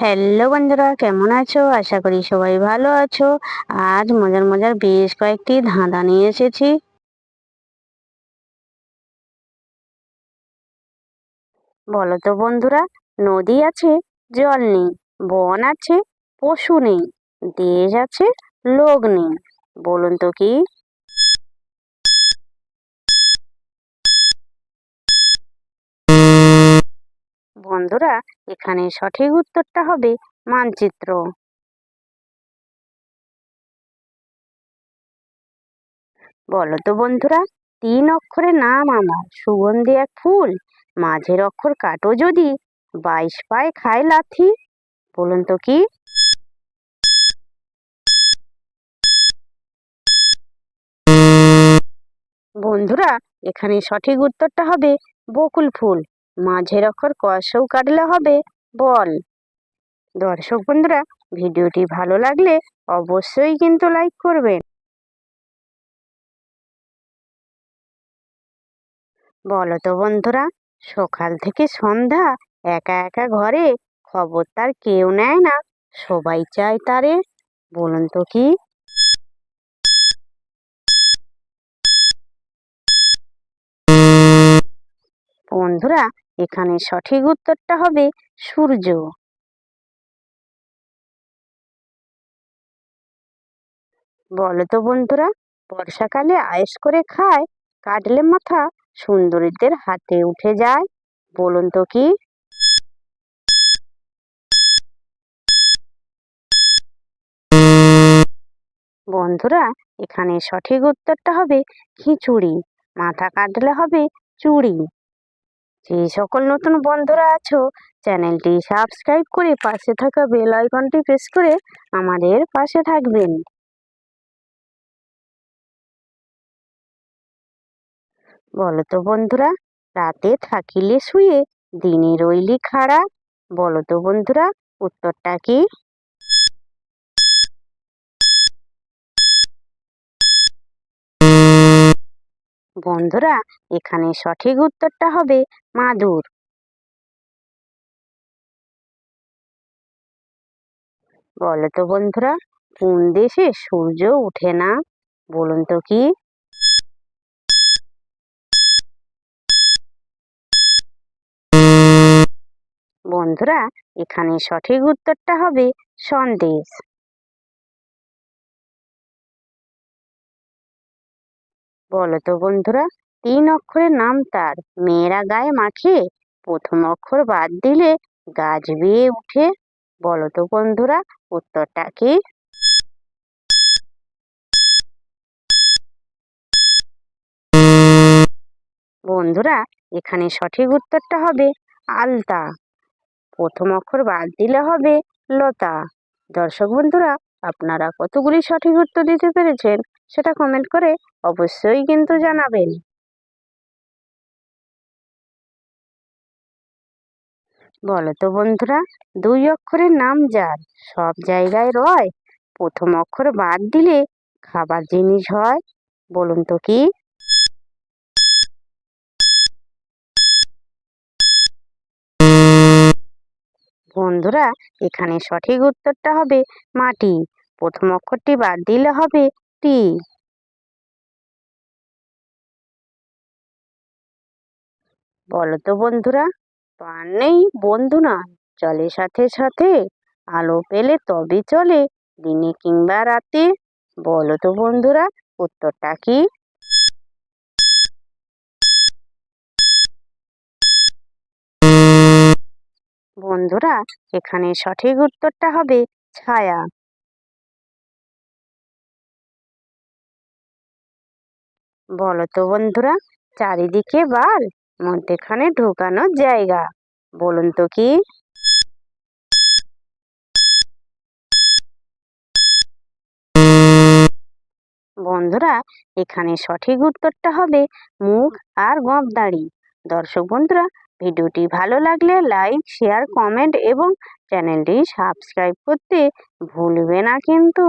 Hello বন্ধুরা, কেমন আছো? আশা করি সবাই ভালো আছো। আজ মজার মজার বেশ কয়েকটি ধাঁধা নিয়ে এসেছি। বলো তো বন্ধুরা, নদী আছে, জল নেই, বন আছে, পশু নেই, দেশ আছে, লোক নেই। বলুন তো কি? বন্ধুরা, এখানে সঠিক উত্তরটা হবে মানচিত্র। বলো তো বন্ধুরা, তিন অক্ষরে নাম আমার, সুগন্ধি এক ফুল, মাঝের অক্ষর কাটো যদি, বাইশ পায়ে খায় লাথি, বলুন তো কি? বন্ধুরা, এখানে সঠিক উত্তরটা হবে বকুল ফুল। মাঝের অক্ষর কষেও কাটলে হবে, বল। দর্শক বন্ধুরা, ভিডিওটি ভালো লাগলে অবশ্যই কিন্তু লাইক করবেন। বলো তো বন্ধুরা, সকাল থেকে সন্ধ্যা একা একা ঘরে খবর তার কেউ নেয় না, সবাই চায় তারে, বলুন তো কি? বন্ধুরা এখানে সঠিক উত্তরটা হবে সূর্য। বলো তো বন্ধুরা, বর্ষাকালে আয়েস করে খায়, কাটলে মাথা সুন্দরীদের হাতে উঠে যায়, বলুন তো কি? বন্ধুরা, এখানে সঠিক উত্তরটা হবে খিচুড়ি, মাথা কাটলে হবে চুড়ি। যে সকল নতুন বন্ধুরা আছো, চ্যানেলটি সাবস্ক্রাইব করে পাশে থাকা বেল আইকনটি প্রেস করে আমাদের পাশে থাকবেন। বলো তো বন্ধুরা, রাতে থাকিলে শুয়ে দিনে রইলি খাড়া বলো তো বন্ধুরা, উত্তরটা কি? বন্ধুরা, এখানে সঠিক উত্তরটা হবে মাদুর। বলো তো বন্ধুরা, কোন দেশে সূর্য ওঠে না? বলুন তো কি? বন্ধুরা, এখানে সঠিক উত্তরটা হবে সন্দেশ। বলো তো বন্ধুরা, তিন অক্ষরের নাম তার। মেয়েরা গায়ে মাখে, প্রথম অক্ষর বাদ দিলে গাছ বেয়ে উঠে। বলো তো বন্ধুরা, উত্তরটা কি? বন্ধুরা, এখানে সঠিক উত্তরটা হবে আলতা। প্রথম অক্ষর বাদ দিলে হবে লতা। দর্শক বন্ধুরা, আপনারা কতগুলি সঠিক উত্তর দিতে পেরেছেন? সেটা কমেন্ট করে অবশ্যই কিন্তু জানাবেন। বলো তো বন্ধুরা, দুই অক্ষরের নাম যার, সব জায়গায় রয়, প্রথম অক্ষর বাদ দিলে খাবার জিনিস হয়, বলুন তো কি? বন্ধুরা, এখানে সঠিক উত্তরটা হবে মাটি, প্রথম অক্ষরটি বাদ দিলে হবে টি বলো তো বন্ধুরা, প্রাণ নেই, বন্ধু না চলে সাথে সাথে, আলো পেলে তবে চলে, দিনে কিংবা রাতে। বলো তো বন্ধুরা, উত্তরটা কি? বন্ধুরা, এখানে সঠিক উত্তরটা হবে ছায়া। বলো তো বন্ধুরা, চারিদিকে বাল, মধ্যেখানে ঢোকানোর জায়গা, বলুন তো কি? বন্ধুরা, এখানে সঠিক উত্তরটা হবে মুখ আর গবদাড়ি দর্শক বন্ধুরা, ভিডিওটি ভালো লাগলে লাইক, শেয়ার, কমেন্ট এবং চ্যানেলটি সাবস্ক্রাইব করতে ভুলবে না কিন্তু।